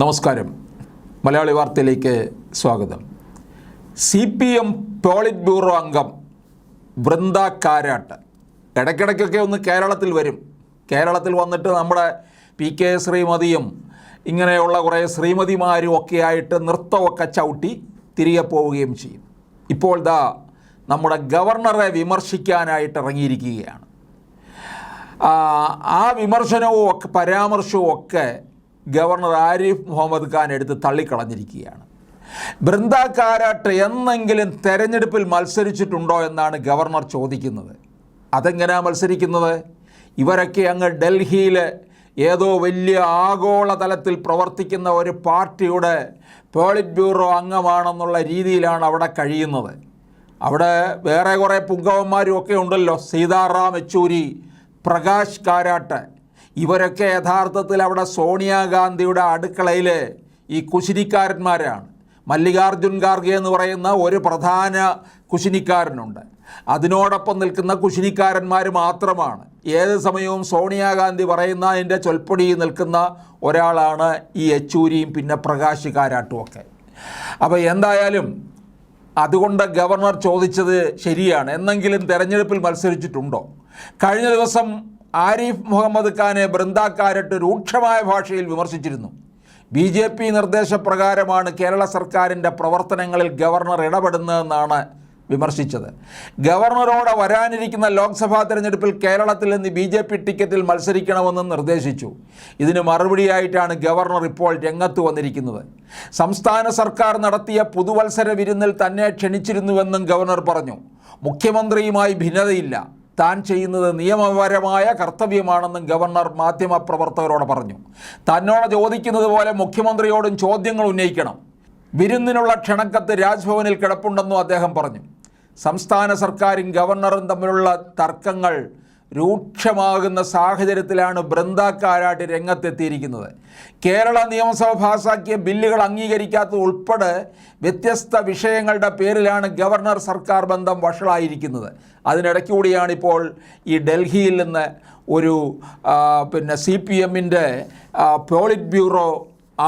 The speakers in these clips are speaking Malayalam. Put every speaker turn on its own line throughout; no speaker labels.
നമസ്കാരം. മലയാളി വാർത്തയിലേക്ക് സ്വാഗതം. C P M polit bureau അംഗം വൃന്ദ കാരാട്ട് ഇടയ്ക്കിടയ്ക്കൊക്കെ ഒന്ന് കേരളത്തിൽ വരും. കേരളത്തിൽ വന്നിട്ട് നമ്മുടെ പി കെ ശ്രീമതിയും ഇങ്ങനെയുള്ള കുറേ ശ്രീമതിമാരും ഒക്കെ ആയിട്ട് നൃത്തമൊക്കെ ചവിട്ടി തിരികെ പോവുകയും ചെയ്യും. ഇപ്പോൾ ദാ നമ്മുടെ ഗവർണറെ വിമർശിക്കാനായിട്ട് ഇറങ്ങിയിരിക്കുകയാണ്. ആ, വിമർശനവും ഒക്കെ പരാമർശവും ഒക്കെ ഗവർണർ ആരിഫ് മുഹമ്മദ് ഖാൻ എടുത്ത് തള്ളിക്കളഞ്ഞിരിക്കുകയാണ്. ബൃന്ദ കാരാട്ട് എന്നെങ്കിലും തെരഞ്ഞെടുപ്പിൽ മത്സരിച്ചിട്ടുണ്ടോ എന്നാണ് ഗവർണർ ചോദിക്കുന്നത്. അതെങ്ങനെയാണ് മത്സരിക്കുന്നത്? ഇവരൊക്കെ അങ്ങ് ഡൽഹിയിൽ ഏതോ വലിയ ആഗോള തലത്തിൽ പ്രവർത്തിക്കുന്ന ഒരു പാർട്ടിയുടെ പോളിറ്റ് ബ്യൂറോ അംഗമാണെന്നുള്ള രീതിയിലാണ് അവിടെ കഴിയുന്നത്. അവിടെ വേറെ കുറേ പുങ്കവന്മാരും ഒക്കെ ഉണ്ടല്ലോ. സീതാറാം യെച്ചൂരി പ്രകാശ് കാരാട്ട്. ഇവരൊക്കെ യഥാർത്ഥത്തിൽ അവിടെ സോണിയാഗാന്ധിയുടെ അടുക്കളയിൽ ഈ കുശിനിക്കാരന്മാരാണ്. മല്ലികാർജുൻ ഖാർഗെ എന്ന് പറയുന്ന ഒരു പ്രധാന കുശിനിക്കാരനുണ്ട്. അതിനോടൊപ്പം നിൽക്കുന്ന കുശിനിക്കാരന്മാർ മാത്രമാണ്. ഏത് സമയവും സോണിയാഗാന്ധി പറയുന്ന അതിന്റെ ചൊൽപ്പൊടി നിൽക്കുന്ന ഒരാളാണ് ഈ യെച്ചൂരിയും പിന്നെ പ്രകാശ് കാരാട്ടുമൊക്കെ അപ്പോൾ എന്തായാലും അതുകൊണ്ട് ഗവർണർ ചോദിച്ചത് ശരിയാണ്. എന്നെങ്കിലും തെരഞ്ഞെടുപ്പിൽ മത്സരിച്ചിട്ടുണ്ടോ? കഴിഞ്ഞ ദിവസം ആരിഫ് മുഹമ്മദ് ഖാനെ ബൃന്ദാക്കാരട്ട് രൂക്ഷമായ ഭാഷയിൽ വിമർശിച്ചിരുന്നു. ബി ജെ പി നിർദ്ദേശപ്രകാരമാണ് കേരള സർക്കാരിന്റെ പ്രവർത്തനങ്ങളിൽ ഗവർണർ ഇടപെടുന്നതെന്നാണ് വിമർശിച്ചത്. ഗവർണറോട് വരാനിരിക്കുന്ന ലോക്സഭാ തെരഞ്ഞെടുപ്പിൽ കേരളത്തിൽ നിന്ന് ബി ജെ പി ടിക്കറ്റിൽ മത്സരിക്കണമെന്ന് നിർദ്ദേശിച്ചു. ഇതിന് മറുപടിയായിട്ടാണ് ഗവർണർ ഇപ്പോൾ രംഗത്ത് വന്നിരിക്കുന്നത്. സംസ്ഥാന സർക്കാർ നടത്തിയ പുതുവത്സര വിരുന്നിൽ തന്നെ ക്ഷണിച്ചിരുന്നുവെന്നും ഗവർണർ പറഞ്ഞു. മുഖ്യമന്ത്രിയുമായി ഭിന്നതയില്ല. താൻ ചെയ്യുന്നത് നിയമപരമായ കർത്തവ്യമാണെന്നും ഗവർണർ മാധ്യമപ്രവർത്തകരോട് പറഞ്ഞു. തന്നോട് ചോദിക്കുന്നത് പോലെ മുഖ്യമന്ത്രിയോടും ചോദ്യങ്ങൾ ഉന്നയിക്കണം. വിരുന്നിനുള്ള ക്ഷണക്കത്ത് രാജ്ഭവനിൽ കിടപ്പുണ്ടെന്നും അദ്ദേഹം പറഞ്ഞു. സംസ്ഥാന സർക്കാരും ഗവർണറും തമ്മിലുള്ള തർക്കങ്ങൾ രൂക്ഷമാകുന്ന സാഹചര്യത്തിലാണ് ബൃന്ദക്കാരായിട്ട് രംഗത്തെത്തിയിരിക്കുന്നത്. കേരള നിയമസഭ പാസാക്കിയ ബില്ലുകൾ അംഗീകരിക്കാത്തത് ഉൾപ്പെടെ വ്യത്യസ്ത വിഷയങ്ങളുടെ പേരിലാണ് ഗവർണർ സർക്കാർ ബന്ധം വഷളായിരിക്കുന്നത്. അതിനിടയ്ക്ക് കൂടിയാണ് ഇപ്പോൾ ഈ ഡൽഹിയിൽ നിന്ന് ഒരു പിന്നെ സി പി എമ്മിന്റെ പോളിറ്റ് ബ്യൂറോ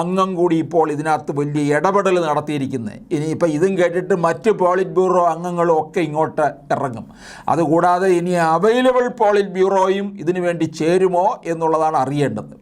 അംഗം കൂടി ഇപ്പോൾ ഇതിനകത്ത് വലിയ ഇടപെടൽ നടത്തിയിരിക്കുന്നത് ഇനിയിപ്പോൾ ഇതും കേട്ടിട്ട് മറ്റ് പോളിറ്റ് ബ്യൂറോ അംഗങ്ങളും ഒക്കെ ഇങ്ങോട്ട് ഇറങ്ങും. അതുകൂടാതെ ഇനി അവൈലബിൾ പോളിറ്റ് ബ്യൂറോയും ഇതിനു വേണ്ടി ചേരുമോ എന്നുള്ളതാണ് അറിയേണ്ടത്.